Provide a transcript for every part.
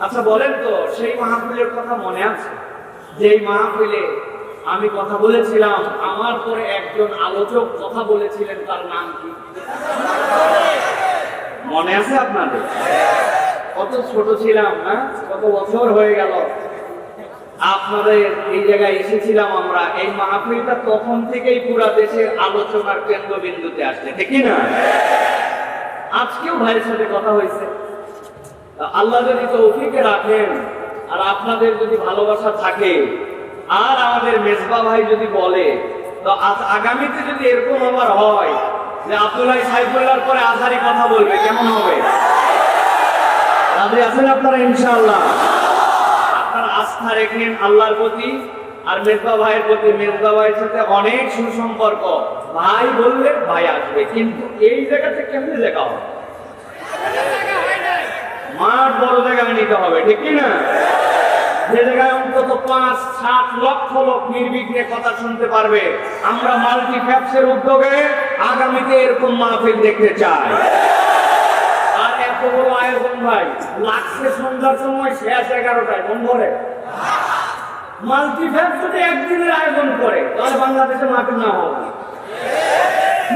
আচ্ছা বলেন তো, সেই মাহফিলের কথা মনে আছে? যেই মাহফিলে আমি কথা বলেছিলাম, আমার পরে একজন আলোচক কথা বলেছিলেন, তার নাম কি? মনে আছে আপনাদের? কত ছোট ছিলাম, না? কত বছর হয়ে গেল। আপনাদের এই জায়গায় এসেছিলাম আমরা। এই মাহফিলটা তখন থেকেই পুরা দেশের আলোচনার কেন্দ্রবিন্দুতে আসছে, ঠিক না? আজকেও ভাইয়ের সাথে কথা হয়েছে। আল্লাহ যদি তৌফিকে রাখেন, আর আপনাদের যদি ভালোবাসা থাকে, আর আমাদের মেজবা ভাই যদি বলে, তো আগামীতে যদি এরকম আবার হয় যে আব্দুল্লাহ সাইফুল্লাহর পরে আজহারি কথা বলবে, কেমন হবে? রাজি আছেন আপনারা, ইনশাআল্লাহ? আপনারা আস্থা রেখেন আল্লাহর প্রতি, আর মেজবা ভাইয়ের প্রতি। মেজবা ভাইয়ের সাথে অনেক সুসম্পর্ক। ভাই বললে ভাই আসবে, কিন্তু এই জায়গাতে কেমনে দেখা হবে? মাঠ বড় জায়গায় নিতে হবে, ঠিক না? যে জায়গায় অন্তত পাঁচ, সাত লক্ষ লোক নির্বিঘ্নে কথা শুনতে পারবে, আমরা মাল্টি ফ্যাপসের উদ্যোগে আগামীতে এরকম মাহফিল দেখতে চাই। আর এত বড় আয়োজন ভাই, লাগছে সন্ধ্যার সময় শেষ এগারোটায় কোন ঘরে মাল্টি ফ্যাপ যদি একদিনের আয়োজন করে, তাহলে বাংলাদেশে মাহফিল না হবে।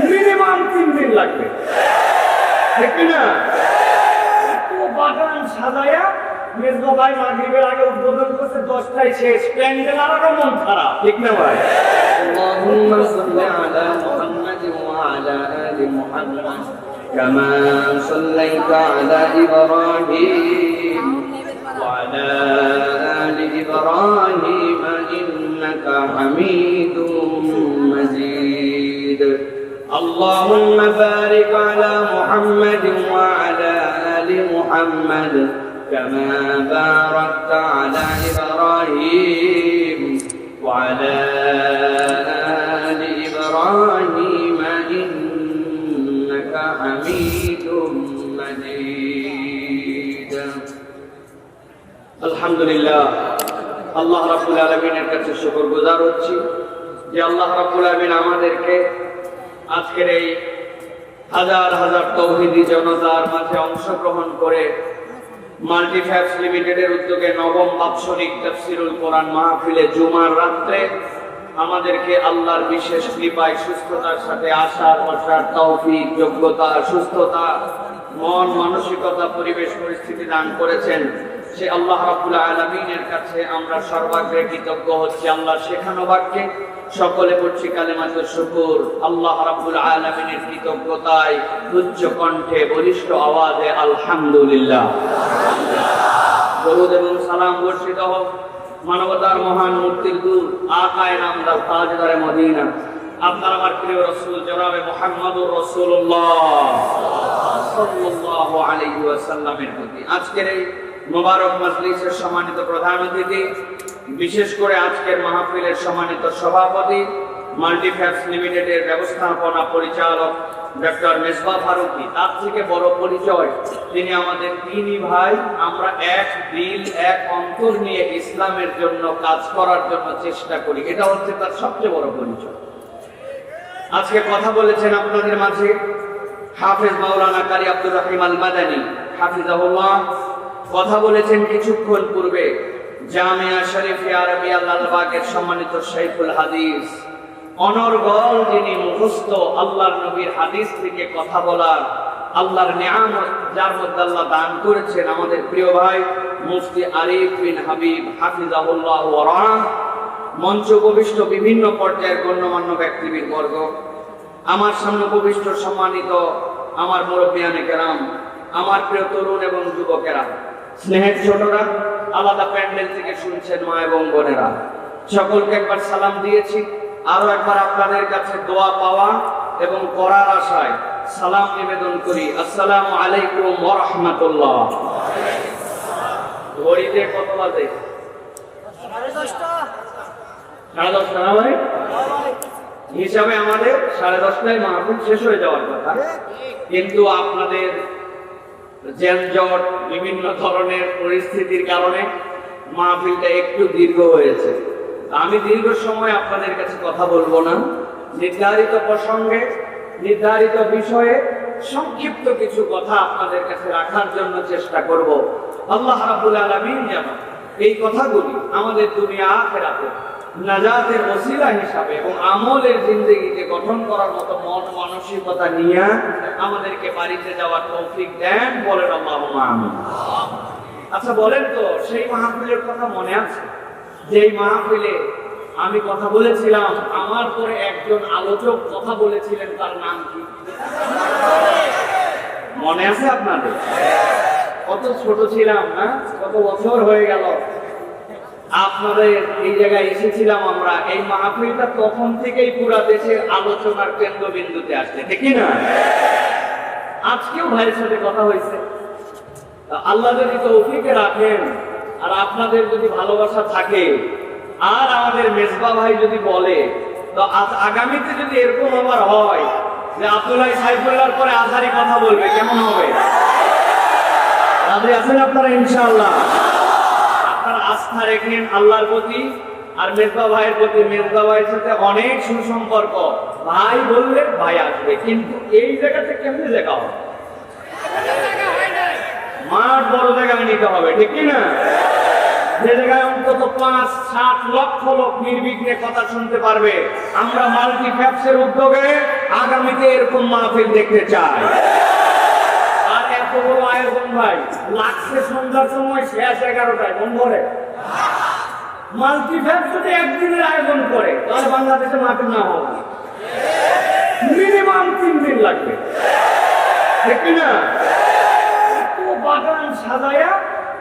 মিনিমাম তিন দিন লাগবে। ঠিক না? বাগান সাজায়া মেজবা ভাই মাগরিবের আগে উদ্বোধন করছে দশটায় শেষ প্যান্ডেল আরো মন খারাপ ঠিক না ভাই اللهم صل على محمد وعلى آل محمد كما صليت على إبراهيم وعلى آل إبراهيم إنك حميد مجيد اللهم بارك على محمد وعلى آل محمد كما باركت على إبراهيم وعلى آل إبراهيم إنك حميد مجيد আলহামদুলিল্লাহ আল্লাহ রাবুল আলমিনের কাছে শুকর গুজার হচ্ছি যে আল্লাহ রাবুল আলমিন আমাদেরকে আজকের এই হাজার হাজার তৌহিদি জনতার মাঝে অংশগ্রহণ করে মাল্টিফ্যাক্স লিমিটেডের উদ্যোগে নবম বাৎসরিক তফসিরুল কোরআন মাহফিলে জুমার রাত্রে আমাদেরকে আল্লাহর বিশেষ কৃপায় সুস্থতার সাথে আসার, বসার তৌফিক, যোগ্যতা, সুস্থতা, মন, মানসিকতা, পরিবেশ, পরিস্থিতি দান করেছেন। সে আল্লাহ রাবুল আলমিনের কাছে আমরা সর্বাগ্রে কৃতজ্ঞ হচ্ছি। আল্লাহ শেখানো বাক্যে সকলে পড়ছি কালেমাত শুকুর। আল্লাহ রাবুল আলমিনের কৃতজ্ঞতায় উচ্চ কণ্ঠে বলিষ্ঠ আওয়াজে আলহামদুলিল্লাহ। এবং সালাম বর্ষিত হোক মানবতার মহান মূর্তির দূর আকায় নামদার তাজদারে মদিনা। আপনার আমার প্রিয় রসুল জনাবে মোহাম্মদুর রসুল্লাহ আজকের এই মোবারক মজলিসের সম্মানিত প্রধান অতিথি, বিশেষ করে আজকের মাহফিলের সম্মানিত সভাপতি, মাল্টিফ্যাক্স লিমিটেডের ব্যবস্থাপনা পরিচালক ডক্টর মেজবা ফারুকি। তার থেকে বড় পরিচয়, তিনি আমাদের তিনি ভাই। আমরা এক দিল, এক অন্তর নিয়ে ইসলামের জন্য কাজ করার জন্য চেষ্টা করি। এটা হচ্ছে তার সবচেয়ে বড় পরিচয়। আজকে কথা বলেছেন আপনাদের মাঝে হাফেজ মাওলানা কারি আব্দুর রহিম আল মাদানী হাফিজাহুল্লাহ। কথা বলেছেন কিছুক্ষণ পূর্বে জামিয়া শরীফে আরবি আল্লাহবাগের সম্মানিত শাইখুল হাদিস। অনর্গল যিনি মুখস্থ আল্লাহর নবীর হাদিস থেকে কথা বলার, আল্লাহর নিয়ামত যার মধ্যে আল্লাহ দান করেছেন আমাদের প্রিয় ভাই মুফতি আরিফ বিন হাবিব হাফিজাহুল্লাহ ওয়া মঞ্চ উপবিষ্ট বিভিন্ন পর্যায়ের গণ্যমান্য ব্যক্তিবীর বর্গ, আমার সামনে উপবিষ্ট সম্মানিত আমার মুরব্বিয়ানে কেরাম, আমার প্রিয় তরুণ এবং যুবকেরা। স্নেহের ছোটরা আলাদা প্যান্ডেল থেকে শুনছেন মা এবং বোনেরা। সকলকে একবার সালাম দিয়েছি। আরও একবার আপনাদের কাছে দোয়া পাওয়া এবং করার আশায় সালাম নিবেদন করি। আসসালাম আলাইকুম রাহমাতুল্লাহ। ঘড়িতে কত বাজে? সাড়ে দশটা। না ভাই? হিসাবে আমাদের সাড়ে দশটায় মাহফিল শেষ হয়ে যাওয়ার কথা। কিন্তু আপনাদের জ্যানজট বিভিন্ন ধরনের পরিস্থিতির কারণে মাহফিলটা একটু দীর্ঘ হয়েছে। আমি দীর্ঘ সময় আপনাদের কাছে কথা বলব না। নির্ধারিত প্রসঙ্গে, নির্ধারিত বিষয়ে সংক্ষিপ্ত কিছু কথা আপনাদের কাছে রাখার জন্য চেষ্টা করব। আল্লাহ রাবুল আলমিন যেন এই কথাগুলি আমাদের দুনিয়া আখেরাতে নাজাতের ওসিলা হিসাবে এবং আমলের জিন্দগিকে গঠন করার মতো মন মানসিকতা নিয়ে আমাদেরকে বাড়িতে যাওয়ার তৌফিক দেন বলেন আচ্ছা বলেন তো, সেই মাহফিলের কথা মনে আছে? যেই মাহফিলে আমি কথা বলেছিলাম, আমার পরে একজন আলোচক কথা বলেছিলেন, তার নাম কি? মনে আছে আপনাদের? কত ছোট ছিলাম না কত বছর হয়ে গেল। আপনাদের এই জায়গায় এসেছিলাম আমরা। এই মাহফিলটা তখন থেকেই পুরা দেশের আলোচনার কেন্দ্রবিন্দুতে আসছে, ঠিক না? আজকেও ভাইয়ের সাথে কথা হয়েছে। আল্লাহ যদি তৌফিকে রাখেন, আর আপনাদের যদি ভালোবাসা থাকে, আর আমাদের মেজবা ভাই যদি বলে, তো আগামীতে যদি এরকম আবার হয় যে আব্দুল্লাহ সাইফুল্লাহর পরে আধারি কথা বলবে, কেমন হবে? রাজি আছেন আপনারা ইনশাআল্লাহ আপনারা আস্থা রেখেন আল্লাহর প্রতি আর মেজবা ভাইয়ের প্রতি, মেজবা ভাইয়ের সাথে অনেক সুসম্পর্ক। ভাই বললে ভাই আসবে। কিন্তু এই জায়গাতে কেমনি জায়গা হবে? মাঠ বড় জায়গায় নিতে হবে, ঠিক কি না? যে জায়গায় অন্তত পাঁচ, সাত লক্ষ লোক নির্বিঘ্নে কথা শুনতে পারবে। আমরা মাল্টি ফ্যাপসের উদ্যোগে আগামীতে এরকম মাহফিল দেখতে চাই। আয়োজন ভাই। লাগছে সন্ধ্যার সময় শেষ এগারোটায় কোন ঘরে মাল্টি ফ্যাপস যদি একদিনের আয়োজন করে, তাহলে বাংলাদেশে মাহফিল না হবে মিনিমাম তিন দিন লাগবে। ঠিক না? বাগান সাজায়া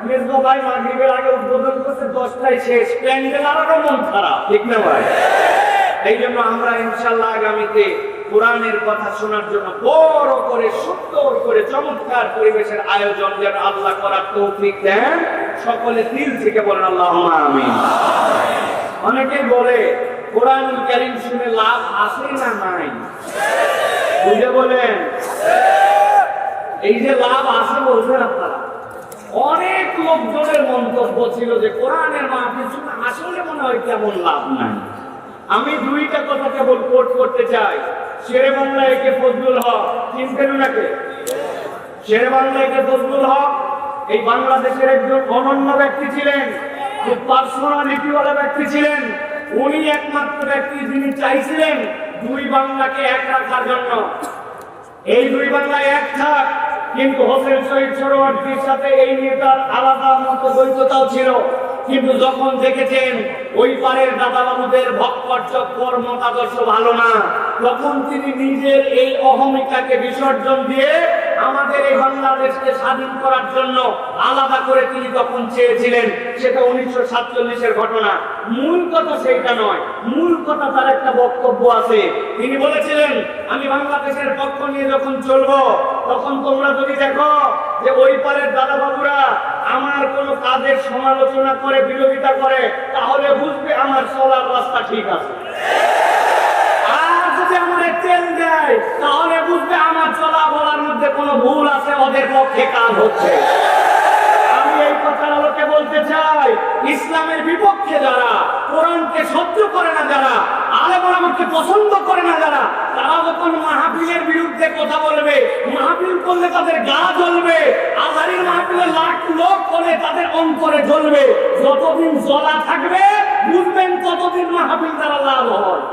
মেজবা ভাই মাগরিবের আগে উদ্বোধন করছে, দশটায় শেষ। প্যান্ডেল আরও মন খারাপ। ঠিক না ভাই? এই জন্য আমরা ইনশাল্লাহ আগামীতে কোরআনের কথা শোনার জন্য বড় করে, সুন্দর করে, চমৎকার পরিবেশের আয়োজন যেন আল্লাহ করার তৌফিক দেন। সকলে দিল থেকে বলেন আল্লাহ আমিন। অনেকে বলে, কোরআন কারিম শুনে লাভ আছে না নাই? বুঝে বলেন? এই যে লাভ আছে বলছেন আপনারা। অনেক লোকজনের মন্তব্য ছিল যে, কোরআনের মাহফিল শুনে আসলে মনে হয় তেমন লাভ নাই। আমি দুইটা কথা কেবল কোট করতে চাই। শেরে বাংলা একে ফজলুল হক চিনতেন ওনাকে শেরে বাংলা একে ফজলুল হক, এই বাংলাদেশের একজন অনন্য ব্যক্তি ছিলেন, খুব পার্সোনালিটিওয়ালা ব্যক্তি ছিলেন। উনি একমাত্র ব্যক্তি যিনি চাইছিলেন দুই বাংলাকে এক রাখার জন্য। এই দুই বাংলায় এক থাক, কিন্তু হোসেন শহীদ সরোয়ার্দির সাথে এই নেতার আলাদা মতো দ্বৈততাও ছিল। কিন্তু যখন দেখেছেন, ওই পারের দাদাবাবুদের ভক্কর চক্কর মতাদর্শ ভালো না। তখন তিনি নিজের এই অহমিকাকে বিসর্জন দিয়ে আমাদের এই বাংলাদেশকে স্বাধীন করার জন্য আলাদা করে তিনি তখন চেয়েছিলেন, সেটা উনিশশো সাতচল্লিশের ঘটনা। মূল কথা সেটা নয়। মূল কথা তার একটা বক্তব্য আছে। তিনি বলেছিলেন, আমি বাংলাদেশের পক্ষ নিয়ে যখন চলবো, তখন তোমরা যদি দেখো যে ওই পারের দাদা বাবুরা আমার কোন কাজের সমালোচনা করে, বিরোধিতা করে, তাহলে বুঝবে আমার চলার রাস্তা ঠিক আছে। তাহলে বুঝবে আমার চলা বলার মধ্যে কোনো ভুল আছে, ওদের পক্ষে কাজ হচ্ছে। আমি এই কথার আলোকে বলতে চাই, ইসলামের বিপক্ষে যারা, কোরআনকে সহ্য করে না যারা আলেম আমাকে পছন্দ করে না যারা, তারা যখন মাহফিলের বিরুদ্ধে কথা বলবে, মাহফিল করলে তাদের গা জ্বলবে আজারির মাহফিলে লাখ লোক করে তাদের অন্তরে জ্বলবে। যতদিন জ্বলা থাকবে, বুঝবেন ততদিন মাহফিল তারা লাভ হয়।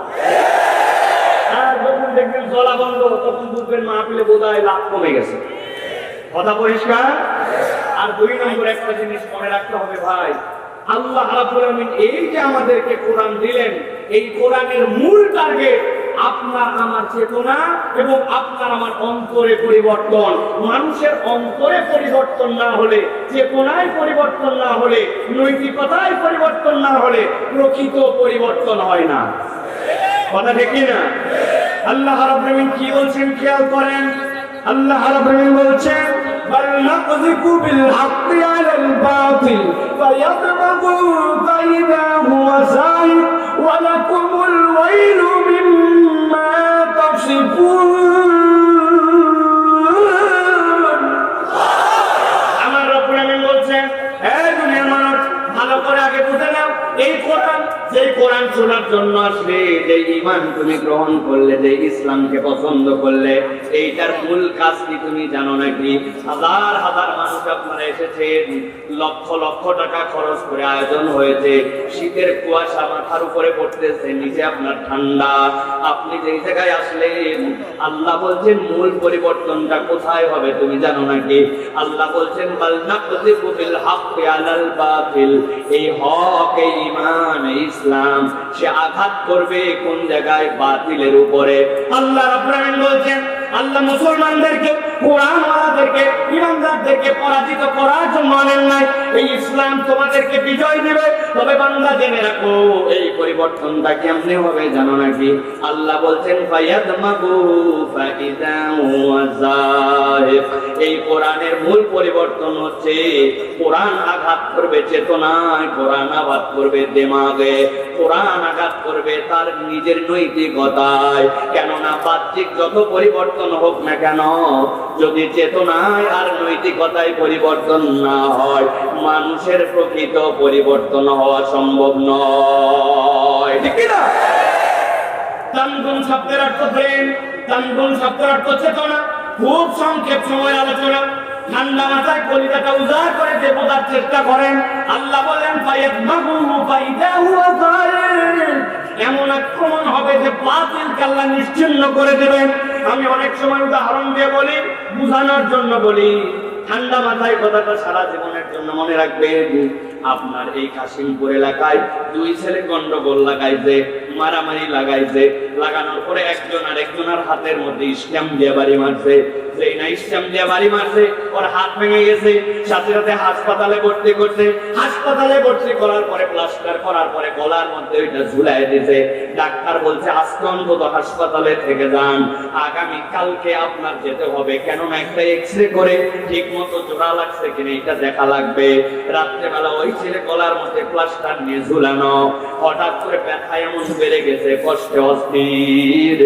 যখন দেখবেন বন্ধ, তখন বুঝবেন মাহফিলে লাভ কমে গেছে। কথা পরিষ্কার? আর দুই নম্বর একটা জিনিস মনে রাখতে হবে ভাই, আল্লাহ এই যে আমাদেরকে কোরআন দিলেন, এই কোরআনের মূল টার্গেট আপনার আমার চেতনা এবং আপনার আমার অন্তরে পরিবর্তন। মানুষের অন্তরে পরিবর্তন না হলে, চেতনায় পরিবর্তন না হলে, নৈতিকতায় পরিবর্তন না হলে প্রকৃত পরিবর্তন হয় না। কথা ঠিক না আল্লাহ রাব্বুল কি বলছেন খেয়াল করেন? আল্লাহ রাব্বুল বলছেন বাল্লাযিকু বিল হাক্কি আলাল বাতিল ফায়াতমাগু ফাইদাহু জন্য আসলে যে ইমান তুমি গ্রহণ করলে, যে ইসলামকে পছন্দ করলে, এইটার মূল কাজ কি তুমি জানো নাকি? হাজার হাজার মানুষ আপনারা এসেছেন, লক্ষ লক্ষ টাকা খরচ করে আয়োজন হয়েছে, শীতের কুয়াশা মাথার উপরে পড়তেছে, নিচে আপনার ঠান্ডা। আপনি যেই জায়গায় আসলেন, আল্লাহ বলছেন মূল পরিবর্তনটা কোথায় হবে তুমি জানো নাকি? আল্লাহ বলছেন এই হক, এই ইমান ইসলাম সে আঘাত করবে কোন জায়গায় বাতিলের উপরে। আল্লাহ রাব্বুল বলছেন, আল্লাহ মুসলমানদেরকে, কোরআনওয়ালাদেরকে, ইমানদারদেরকে পরাজিত করার জন্য আনেন নাই। এই ইসলাম তোমাদেরকে বিজয় দিবে। তবে বান্দা জেনে রাখো, এই পরিবর্তনটা কেমনে হবে জানো নাকি? আল্লাহ বলছেন, ফায়াদমাগু ফাইদা হুয়া এই কোরআনের মূল পরিবর্তন হচ্ছে, কোরআন আঘাত করবে চেতনায়, কোরআন আঘাত করবে দেমাগে, কোরআন আঘাত করবে তার নিজের নৈতিকতায়। কেননা বাহ্যিক যত পরিবর্তন হোক না কেন, যদি চেতনায় আর নৈতিকতায় পরিবর্তন না হয়, মানুষের প্রকৃত পরিবর্তন হওয়া সম্ভব নয়। ঠিক তানগুন শব্দের অর্থ প্রেম তানগুন শব্দের অর্থ চেতনা। খুব সংক্ষেপ সময় আলোচনা। মাথায় করে চেষ্টা করেন, আল্লাহ বলেন। এমন হবে যে নিশ্চিন্ন করে দেবেন। আমি অনেক সময় উদাহরণ দিয়ে বলি, বুঝানোর জন্য বলি, ঠান্ডা মাথায় কথাটা সারা জীবনের জন্য মনে রাখবেন, আপনার এই কাশিমপুর এলাকায় দুই ছেলে গন্ডগোল লাগাইছে। মারামারি লাগাইছে। লাগানোর পরে একজন আর একজনের হাতের মধ্যে ইসলাম দিয়ে বাড়ি মারছে। হাসপাতালে হাসপাতালে ডাক্তার বলছে হাসপাতালে থেকে যান। আগামী কালকে আপনার যেতে হবে। কেননা একটা এক্স রে করে ঠিক মতো জোড়া লাগছে কিনা এটা দেখা লাগবে। রাত্রেবেলা ওই ছেলে গলার মধ্যে প্লাস্টার নিয়ে ঝুলানো। হঠাৎ করে ব্যথা এমন বেড়ে গেছে কষ্টে অস্থির।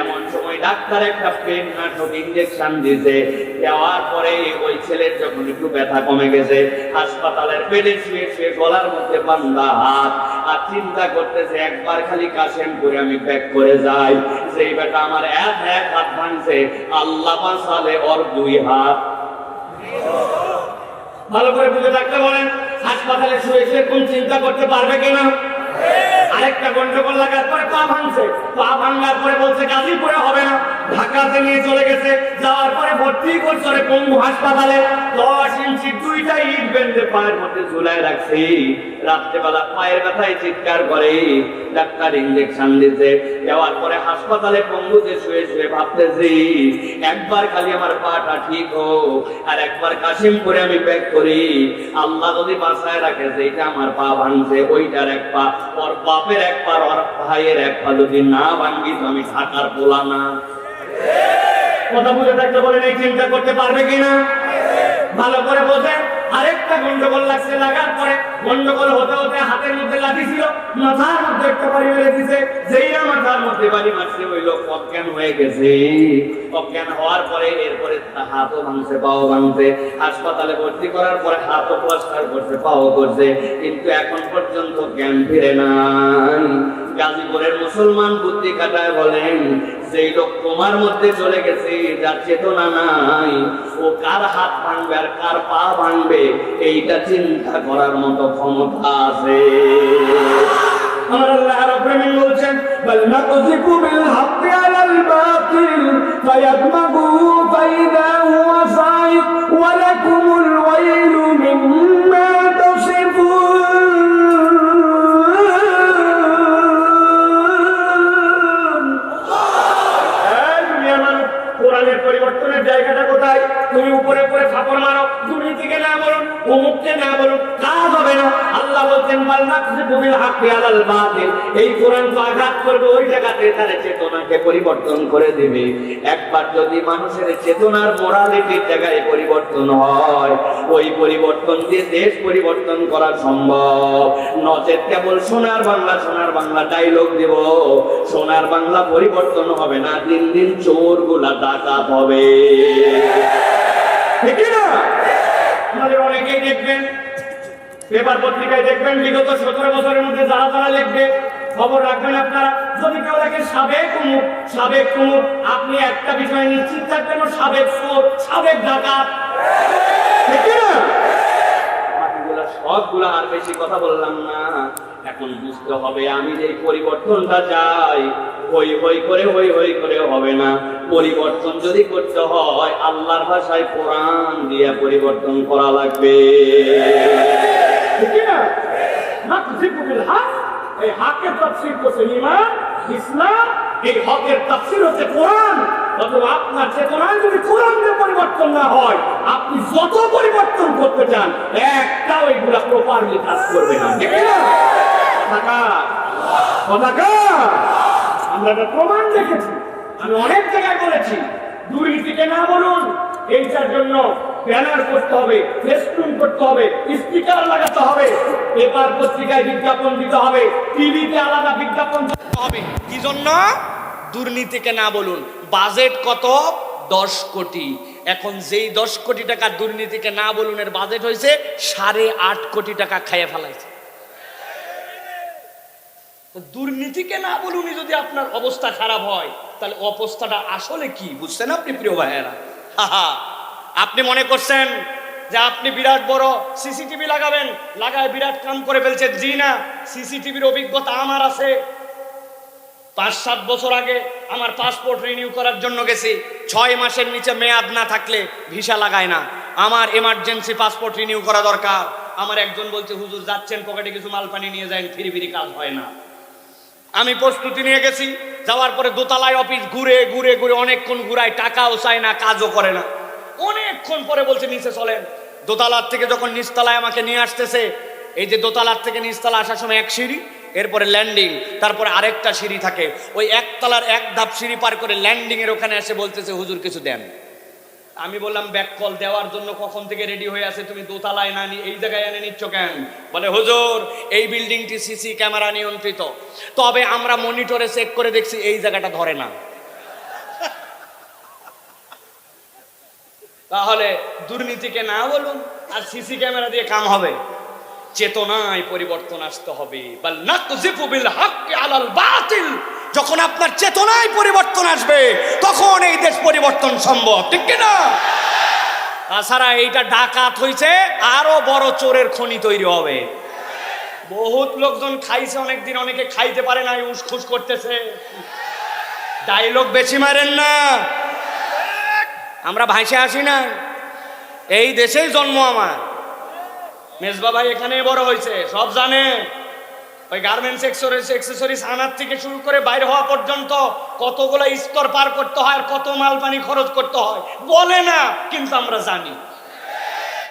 এমন সময় ডাক্তার একটা পেন নাটক ইঞ্জেকশন দিছে দেওয়ার পরে ওই ছেলের যখন একটু ব্যথা কমে গেছে, হাসপাতালের বেডে শুয়ে শুয়ে গলার মধ্যে বান্ধা হাত। আর চিন্তা করতেছে, একবার খালি কাশেম করে আমি ব্যাক করে যাই। সেই বেটা আমার এক এক হাত ভাঙছে, আল্লাহ বাঁচালে ওর দুই হাত। ভালো করে বুঝে থাকতে বলেন হাসপাতালে শুয়ে শুয়ে কোন চিন্তা করতে পারবে কিনা? আরেকটা গন্ডগোল লাগার পরে পা ভাঙছে। পা ভাঙার পরে বলছে গাজীপুরে হবে না। ঢাকাতে নিয়ে চলে গেছে। যাওয়ার পরে ভর্তি করছে পঙ্গু হাসপাতালে। দশ ইঞ্চি দুইটা ইট বেঁধে পায়ের মধ্যে ঝুলাই রাখছি। রাত্রেবেলা পায়ের ব্যথায় চিৎকার করে। ডাক্তার ইঞ্জেকশন দিতে দেওয়ার পরে হাসপাতালে পঙ্গুতে শুয়ে শুয়ে ভাবতেছি, একবার খালি আমার পাটা ঠিক হোক, আর একবার কাশিমপুরে আমি ব্যাক করি। আল্লাহ যদি বাসায় রাখে যে এটা আমার পা ভাঙছে, ওইটার এক পা, ওর বাপের এক পা, ওর ভাইয়ের এক পা যদি না ভাঙ্গি তো আমি ঢাকার পোলা না কথা বুঝে থাকতে বলেন এই চিন্তা করতে পারবে কিনা? ভালো করে বোঝেন আরেকটা গন্ডগোল লাগছে, লাগার পরে গন্ডগোল হতে হতে হাতের মধ্যে লাঠি ছিল, মাথার মধ্যে একটা বাড়ি মেরে দিছে। যেই না মাথার মধ্যে বাড়ি মারছে, ওই লোক অজ্ঞান হয়ে গেছে। অজ্ঞান হওয়ার পরে এরপরে হাতও ভাঙছে, পাও ভাঙছে। হাসপাতালে ভর্তি করার পরে হাতও প্লাস্টার করছে, পাও করছে। কিন্তু এখন পর্যন্ত জ্ঞান ফিরে নাই। গাজীপুরের মুসলমান বুদ্ধি কাটায় বলেন, যেই লোক তোমার মধ্যে চলে গেছে, যার চেতনা নাই, ও কার হাত ভাঙবে আর কার পা ভাঙবে, এইটা চিন্তা করার মতো ক্ষমতা আছে। আমার আল্লাহ রাব্বুল বলছেন এই কোরআন তো আঘাত করবে, ওই জায়গাতে তার চেতনাকে পরিবর্তন করে দেবে। একবার যদি মানুষের চেতনার মোরালিটির জায়গায় পরিবর্তন হয়, ওই পরিবর্তন দিয়ে দেশ পরিবর্তন করা সম্ভব। নচেত কেবল সোনার বাংলা সোনার বাংলা ডাইলগ দেব। সোনার বাংলা পরিবর্তন হবে না, দিন দিন চোরগুলা ডাকাত হবে। ঠিক না? অনেকেই দেখবেন, পেপার পত্রিকায় দেখবেন, বিগত সতেরো বছরের মধ্যে যারা যারা লিখবে খবর রাখবেন আপনারা। যদি কেউ দেখে সাবেক কুমুক সাবেক কুমুক আপনি একটা বিষয় নিশ্চিত থাকবেন ও সাবেক চোর সাবেক ডাকাত। ঠিক কি না? বাকিগুলা সবগুলা আর বেশি কথা বললাম না। এখন বুঝতে হবে আমি যে পরিবর্তনটা চাই। হই হই করে হই হই করে হবে না। পরিবর্তন যদি করতে হয় আল্লাহর ভাষায় কোরআন দিয়ে পরিবর্তন করা লাগবে। ঠিক না? না হক এই হকের তাফসীর করছে ইমান ইসলাম, এই হকের তাফসীর হচ্ছে কোরআন। অথবা আপনার চেতনায় যদি কোরআন দিয়ে পরিবর্তন না হয়, আপনি যত পরিবর্তন করতে চান, একটাও এগুলা প্রপারলি কাজ করবে না। ঠিক আমরা একটা প্রমাণ দেখেছি। আমি অনেক জায়গায় বলেছি দুর্নীতিকে না বলুন, এইটার জন্য ব্যানার করতে হবে ফেস্টুন করতে হবে স্টিকার লাগাতে হবে পেপার পত্রিকায় বিজ্ঞাপন দিতে হবে টিভিতে আলাদা বিজ্ঞাপন দিতে হবে। কি জন্য দুর্নীতিকে না বলুন। বাজেট কত? দশ কোটি। এখন যেই দশ কোটি টাকা দুর্নীতিকে না বলুন এর বাজেট হয়েছে সাড়ে আট কোটি টাকা খাইয়ে ফেলাইছে। দুর্নীতিকে না বলুনই যদি আপনার অবস্থা খারাপ হয় তাহলে অবস্থাটা আসলে কি? বুঝছেন আপনি প্রিয় ভাইয়েরা? হাহা, আপনি মনে করছেন যে আপনি বিরাট বড় সিসিটিভি লাগাবেন? লাগায় বিরাট কাম করে ফেলছেন জি না, সিসিটিভির অভিজ্ঞতা আমার আছে। পাঁচ, সাত বছর আগে আমার পাসপোর্ট রিনিউ করার জন্য গেছি। ছয় মাসের নিচে মেয়াদ না থাকলে ভিসা লাগায় না। আমার এমার্জেন্সি পাসপোর্ট রিনিউ করা দরকার। আমার একজন বলছে, হুজুর, যাচ্ছেন পকেটে কিছু মাল পানি নিয়ে যান ফিরি ফিরি কাজ হয় না। আমি প্রস্তুতি নিয়ে গেছি। যাওয়ার পরে দোতলায় অফিস ঘুরে ঘুরে ঘুরে অনেকক্ষণ ঘুরায়, টাকাও চায় না, কাজও করে না। অনেকক্ষণ পরে বলছে নিচে চলেন। দোতলার থেকে যখন নিচতলায় আমাকে নিয়ে আসতেছে, এই যে দোতলার থেকে নিচতলা আসার সময় এক সিঁড়ি, এরপরে ল্যান্ডিং তারপরে আরেকটা সিঁড়ি থাকে। ওই একতলার এক ধাপ সিঁড়ি পার করে ল্যান্ডিং এর ওখানে এসে বলতেছে, হুজুর, কিছু দেন। আমি বললাম, ব্যাক কল দেওয়ার জন্য কখন থেকে রেডি হয়ে আছে? তুমি দোতলায় নি- এই জায়গায় এনে নিচ্ছ কেন? বলে, হুজুর, এই বিল্ডিংটি সিসি ক্যামেরা নিয়ন্ত্রিত। তবে আমরা মনিটরে চেক করে দেখছি, এই জায়গাটা ধরে না। তাহলে দুর্নীতিকে না বলুন, আর সিসি ক্যামেরা দিয়ে কাম হবে। চেতনায় পরিবর্তন আসতে হবে। বাতিল। যখন আপনার চেতনায় পরিবর্তন আসবে, তখন এই দেশ পরিবর্তন সম্ভব, ঠিক কি না তাছাড়া এইটা ডাকাত হইছে, আরও বড় চোরের খনি তৈরি হবে। বহুত লোকজন খাইছে অনেকদিন, অনেকে খাইতে পারে না উসখুস করতেছে। ডায়লগ বেশি মারেন না। আমরা ভাইসে আসি না এই দেশেই জন্ম আমার। মেজবা ভাই এখানে বড় হয়েছে, সব জানে। ওই গার্মেন্টস এক্সেসরিজ এক্সেসরিজ আনার থেকে শুরু করে বাইরে হওয়া পর্যন্ত কতগুলো স্তর পার করতে হয় আর কত মাল পানি খরচ করতে হয়, বলে না, কিন্তু আমরা জানি।